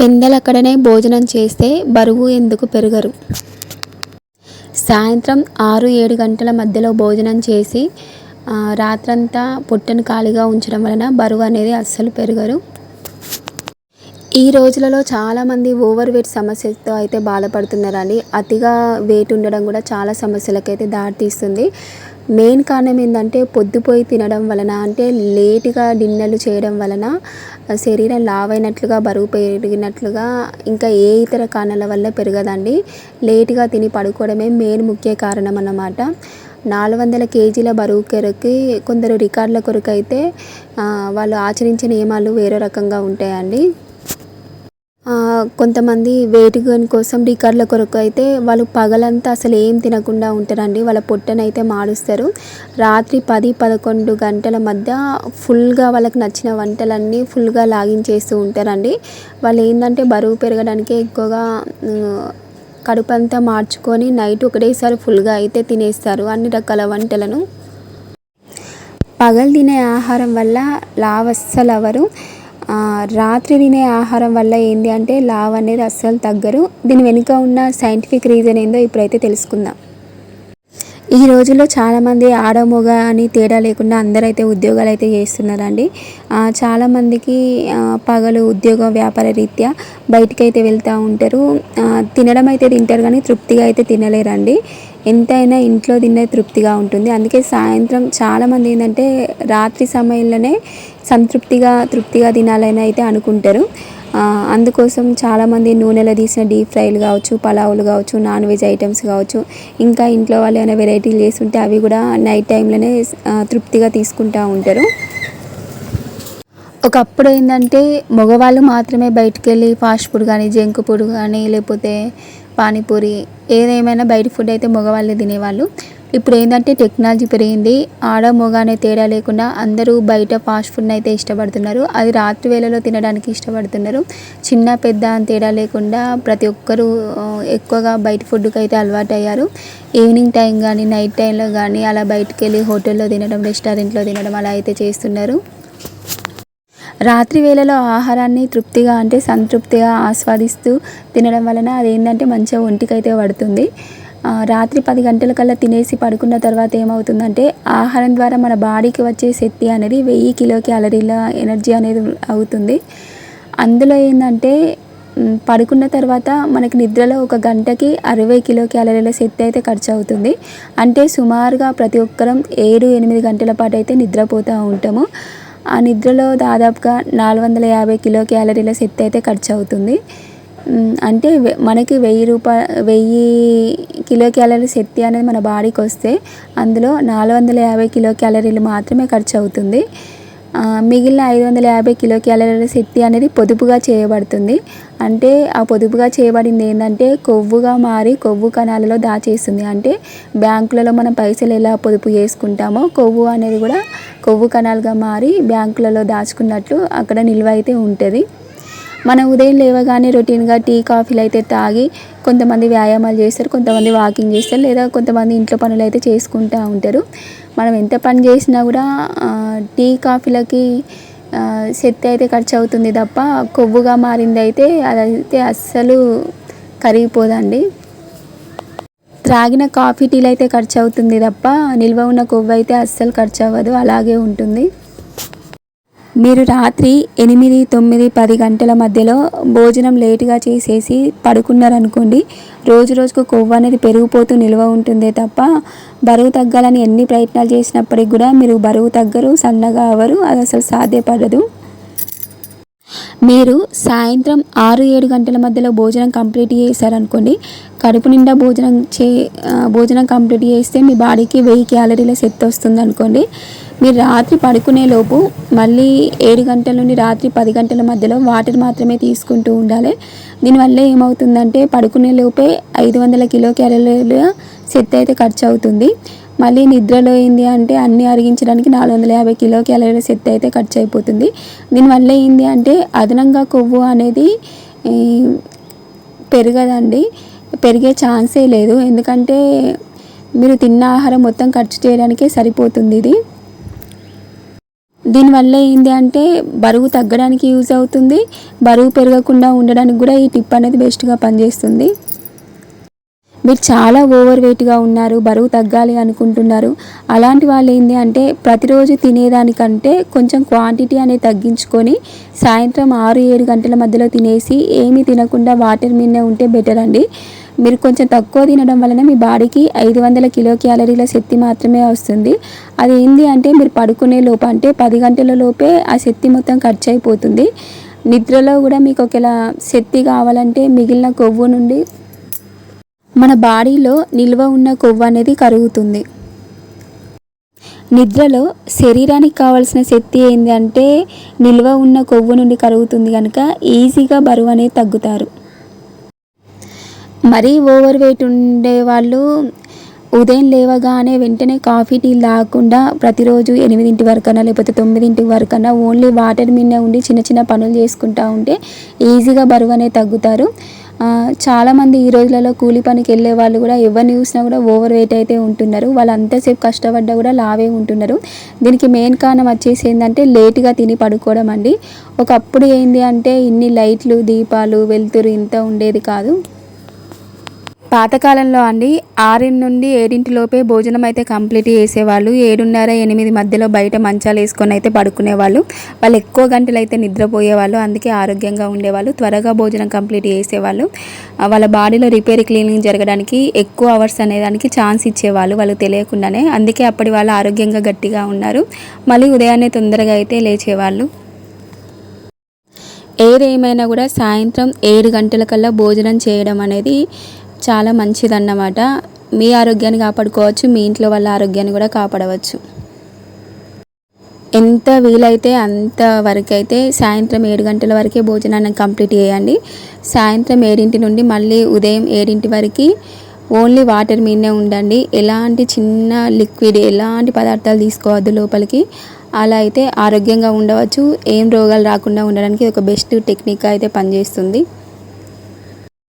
పెందలక్కడనే భోజనం చేస్తే బరువు ఎందుకు పెరగరు? సాయంత్రం ఆరు ఏడు గంటల మధ్యలో భోజనం చేసి రాత్రంతా పొట్టను ఖాళీగా ఉంచడం వలన బరువు అనేది అస్సలు పెరగరు. ఈ రోజులలో చాలామంది ఓవర్ వెయిట్ సమస్యతో అయితే బాధపడుతున్నారండి. అతిగా వెయిట్ ఉండడం కూడా చాలా సమస్యలకైతే దారితీస్తుంది. మెయిన్ కారణం ఏంటంటే పొద్దుపోయి తినడం వలన అంటే లేటుగా డిన్నర్లు చేయడం వలన శరీరం లావైనట్లుగా బరువు పెరిగినట్లుగా ఇంకా ఏ ఇతర కారణాల వల్ల పెరగదండి. లేటుగా తిని పడుకోవడమే మెయిన్ ముఖ్య కారణం అన్నమాట. నాలుగు వందల కేజీల బరువు కొరకి కొందరు రికార్డుల కొరకు అయితే వాళ్ళు ఆచరించే నియమాలు వేరే రకంగా ఉంటాయండి. కొంతమంది వెయిట్ గెయిన్ కోసం రికార్డుల కొరకు అయితే వాళ్ళు పగలంతా అసలు ఏం తినకుండా ఉంటారండి. వాళ్ళ పొట్టనైతే మారుస్తారు రాత్రి పది పదకొండు గంటల మధ్య ఫుల్గా వాళ్ళకి నచ్చిన వంటలన్నీ ఫుల్గా లాగించేస్తూ ఉంటారండి. వాళ్ళు ఏంటంటే బరువు పెరగడానికి ఎక్కువగా కడుపు కడుపంతా మార్చుకొని నైట్ ఒకటేసారి ఫుల్గా అయితే తినేస్తారు. అన్ని రకాల వంటలను. పగలు తినే ఆహారం వల్ల లావ్ అస్సలు రాత్రి తినే ఆహారం వల్ల ఏంటి అంటే లావ్ అనేది అస్సలు తగ్గరు. దీని వెనుక ఉన్న సైంటిఫిక్ రీజన్ ఏందో ఇప్పుడైతే తెలుసుకుందాం. ఈ రోజుల్లో చాలామంది ఆడ మగ అని తేడా లేకుండా అందరైతే ఉద్యోగాలు అయితే చేస్తున్నారండి చాలామందికి పగలు ఉద్యోగ వ్యాపార రీత్యా బయటికి అయితే వెళ్తూ ఉంటారు. తినడం అయితే తింటారు కానీ తృప్తిగా అయితే తినలేరండి. ఎంతైనా ఇంట్లో తినే తృప్తిగా ఉంటుంది. అందుకే సాయంత్రం చాలామంది ఏంటంటే రాత్రి సమయంలోనే సంతృప్తిగా తృప్తిగా తినాలని అయితే అనుకుంటారు. అందుకోసం చాలామంది నూనెలో తీసిన డీప్ ఫ్రైలు కావచ్చు పలావులు కావచ్చు నాన్ వెజ్ ఐటమ్స్ కావచ్చు ఇంకా ఇంట్లో వాళ్ళు ఏమైనా వెరైటీలు చేస్తుంటే అవి కూడా నైట్ టైంలోనే తృప్తిగా తీసుకుంటూ ఉంటారు. ఒకప్పుడు ఏంటంటే మగవాళ్ళు మాత్రమే బయటికి వెళ్ళి ఫాస్ట్ ఫుడ్ కానీ జంక్ ఫుడ్ కానీ లేకపోతే పానీపూరి ఏదేమైనా బయట ఫుడ్ అయితే మగవాళ్ళే తినేవాళ్ళు. ఇప్పుడు ఏంటంటే టెక్నాలజీ పెరిగింది. ఆడ మగ అనే తేడా లేకుండా అందరూ బయట ఫాస్ట్ ఫుడ్ని అయితే ఇష్టపడుతున్నారు. అది రాత్రి వేళలో తినడానికి ఇష్టపడుతున్నారు. చిన్న పెద్ద అని తేడా లేకుండా ప్రతి ఒక్కరూ ఎక్కువగా బయట ఫుడ్కి అయితే అలవాటు అయ్యారు ఈవినింగ్ టైం కానీ నైట్ టైంలో కానీ అలా బయటకు వెళ్ళి హోటల్లో తినడం రెస్టారెంట్లో తినడం అలా అయితే చేస్తున్నారు. రాత్రి వేళలో ఆహారాన్ని తృప్తిగా అంటే సంతృప్తిగా ఆస్వాదిస్తూ తినడం వలన అదేంటంటే మంచిగా ఒంటికైతే పడుతుంది. రాత్రి పది గంటల కల్లా తినేసి పడుకున్న తర్వాత ఏమవుతుందంటే ఆహారం ద్వారా మన బాడీకి వచ్చే శక్తి అనేది వెయ్యి కిలో క్యాలరీల ఎనర్జీ అనేది అవుతుంది. అందులో ఏంటంటే పడుకున్న తర్వాత మనకి నిద్రలో ఒక గంటకి అరవై కిలో క్యాలరీల శక్తి అయితే ఖర్చు అవుతుంది అంటే సుమారుగా ప్రతి ఒక్కరం ఏడు ఎనిమిది గంటల పాటు అయితే నిద్రపోతూ ఉంటాము. ఆ నిద్రలో దాదాపుగా నాలుగు వందల యాభై కిలో క్యాలరీల శక్తి అయితే ఖర్చు అవుతుంది అంటే మనకి వెయ్యి రూపాయ వెయ్యి కిలో క్యాలరీ శక్తి అనేది మన బాడీకి వస్తే అందులో నాలుగు వందల యాభై కిలో క్యాలరీలు మాత్రమే ఖర్చు అవుతుంది మిగిలిన ఐదు వందల యాభై కిలో క్యాలరీల శక్తి అనేది పొదుపుగా చేయబడుతుంది. అంటే ఆ పొదుపుగా చేయబడింది ఏంటంటే కొవ్వుగా మారి కొవ్వు కణాలలో దాచేస్తుంది. అంటే బ్యాంకులలో మనం పైసలు ఎలా పొదుపు చేసుకుంటామో కొవ్వు అనేది కూడా కొవ్వు కణాలుగా మారి బ్యాంకులలో దాచుకున్నట్లు అక్కడ నిల్వ అయితే ఉంటుంది. మనం ఉదయం లేవగానే రొటీన్గా టీ కాఫీలు అయితే తాగి కొంతమంది వ్యాయామాలు చేస్తారు కొంతమంది వాకింగ్ చేస్తారు లేదా కొంతమంది ఇంట్లో పనులు అయితే చేసుకుంటూ ఉంటారు. మనం ఎంత పని చేసినా కూడా టీ కాఫీలకి శక్తి అయితే ఖర్చు అవుతుంది తప్ప కొవ్వుగా మారింది అయితే అదైతే అస్సలు కరిగిపోదండి. త్రాగిన కాఫీ టీలు అయితే ఖర్చు అవుతుంది తప్ప నిల్వ ఉన్న కొవ్వు అయితే అస్సలు ఖర్చు అవ్వదు అలాగే ఉంటుంది. మీరు రాత్రి ఎనిమిది తొమ్మిది పది గంటల మధ్యలో భోజనం లేటుగా చేసేసి పడుకున్నారనుకోండి రోజు రోజుకు కొవ్వు అనేది పెరిగిపోతూ నిల్వ ఉంటుందే తప్ప బరువు తగ్గాలని ఎన్ని ప్రయత్నాలు చేసినప్పటికి కూడా మీరు బరువు తగ్గరు సన్నగా అవ్వరు అది అసలు సాధ్యపడదు. మీరు సాయంత్రం ఆరు ఏడు గంటల మధ్యలో భోజనం కంప్లీట్ చేశారనుకోండి కడుపు నిండా భోజనం చే భోజనం కంప్లీట్ చేస్తే మీ బాడీకి వెయ్యి క్యాలరీల శక్తి వస్తుంది అనుకోండి మీరు రాత్రి పడుకునేలోపు మళ్ళీ ఏడు గంటల నుండి రాత్రి పది గంటల మధ్యలో వాటర్ మాత్రమే తీసుకుంటూ ఉండాలి. దీనివల్ల ఏమవుతుందంటే పడుకునే లోపే ఐదు వందల కిలో క్యాలరీల శక్తి అయితే ఖర్చు అవుతుంది మళ్ళీ నిద్రలో ఏంది అంటే అన్నీ అరిగించడానికి నాలుగు వందల యాభై కిలో క్యాలరీల శక్తి అయితే ఖర్చు అయిపోతుంది దీనివల్ల ఏంది అంటే అదనంగా కొవ్వు అనేది పెరగదండి. పెరిగే ఛాన్సే లేదు. ఎందుకంటే మీరు తిన్న ఆహారం మొత్తం ఖర్చు చేయడానికే సరిపోతుంది ఇది. దీనివల్ల ఏంటి అంటే బరువు తగ్గడానికి యూజ్ అవుతుంది బరువు పెరగకుండా ఉండడానికి కూడా ఈ టిప్ అనేది బెస్ట్గా పనిచేస్తుంది. మీరు చాలా ఓవర్ వెయిట్గా ఉన్నారు బరువు తగ్గాలి అనుకుంటున్నారు. అలాంటి వాళ్ళు ఏంటి అంటే ప్రతిరోజు తినేదానికంటే కొంచెం క్వాంటిటీ అనేది తగ్గించుకొని సాయంత్రం ఆరు ఏడు గంటల మధ్యలో తినేసి ఏమీ తినకుండా వాటర్ మీదనే ఉంటే బెటర్ అండి. మీరు కొంచెం తక్కువ తినడం వలన మీ బాడీకి ఐదు వందల కిలో క్యాలరీల శక్తి మాత్రమే వస్తుంది. అది ఏంది అంటే మీరు పడుకునే లోపు అంటే పది గంటల లోపే ఆ శక్తి మొత్తం ఖర్చు అయిపోతుంది. నిద్రలో కూడా మీకు ఒకవేళ శక్తి కావాలంటే మిగిలిన కొవ్వు నుండి మన బాడీలో నిల్వ ఉన్న కొవ్వు అనేది కరుగుతుంది. నిద్రలో శరీరానికి కావాల్సిన శక్తి ఏంటి అంటే నిల్వ ఉన్న కొవ్వు నుండి కరుగుతుంది కనుక ఈజీగా బరువు అనేది తగ్గుతారు. మరీ ఓవర్ వెయిట్ ఉండే వాళ్ళు ఉదయం లేవగానే వెంటనే కాఫీ టీ తాగకుండా ప్రతిరోజు ఎనిమిదింటి వరకన్నా లేకపోతే తొమ్మిదింటి వరకన్నా ఓన్లీ వాటర్ మీదనే ఉండి చిన్న చిన్న పనులు చేసుకుంటూ ఉంటే ఈజీగా బరువు అనేది తగ్గుతారు చాలామంది ఈ రోజులలో కూలి పనికి వెళ్ళే వాళ్ళు కూడా ఎవరిని చూసినా కూడా ఓవర్ వెయిట్ అయితే ఉంటున్నారు. వాళ్ళు అంతసేపు కష్టపడ్డా కూడా లావే ఉంటున్నారు. దీనికి మెయిన్ కారణం వచ్చేసి ఏంటంటే లేట్గా తిని పడుకోవడం అండి. ఒకప్పుడు ఏంటి అంటే ఇన్ని లైట్లు దీపాలు వెలుతురు ఇంత ఉండేది కాదు. పాతకాలంలో అండి ఆరింటి నుండి ఏడింటి లోపే భోజనం అయితే కంప్లీట్ చేసేవాళ్ళు. ఏడున్నర ఎనిమిది మధ్యలో బయట మంచాలు వేసుకొని అయితే పడుకునేవాళ్ళు. వాళ్ళు ఎక్కువ గంటలు అయితే నిద్రపోయేవాళ్ళు అందుకే ఆరోగ్యంగా ఉండేవాళ్ళు. త్వరగా భోజనం కంప్లీట్ చేసేవాళ్ళు. వాళ్ళ బాడీలో రిపేర్ క్లీనింగ్ జరగడానికి ఎక్కువ అవర్స్ అనేదానికి ఛాన్స్ ఇచ్చేవాళ్ళు వాళ్ళు తెలియకుండానే. అందుకే అప్పటి వాళ్ళు ఆరోగ్యంగా గట్టిగా ఉన్నారు. మళ్ళీ ఉదయాన్నే తొందరగా అయితే లేచేవాళ్ళు. ఏదేమైనా కూడా సాయంత్రం ఏడు గంటల కల్లా భోజనం చేయడం అనేది చాలా మంచిదన్నమాట. మీ ఆరోగ్యాన్ని కాపాడుకోవచ్చు మీ ఇంట్లో వాళ్ళ ఆరోగ్యాన్ని కూడా కాపాడవచ్చు. ఎంత వీలైతే అంత వరకు అయితే సాయంత్రం ఏడు గంటల వరకే భోజనాన్ని కంప్లీట్ చేయండి. సాయంత్రం ఏడింటి నుండి మళ్ళీ ఉదయం ఏడింటి వరకు ఓన్లీ వాటర్ మీదనే ఉండండి. ఎలాంటి చిన్న లిక్విడ్ ఎలాంటి పదార్థాలు తీసుకోవద్దు లోపలికి. అలా అయితే ఆరోగ్యంగా ఉండవచ్చు. ఏం రోగాలు రాకుండా ఉండడానికి ఒక బెస్ట్ టెక్నిక్ అయితే పనిచేస్తుంది.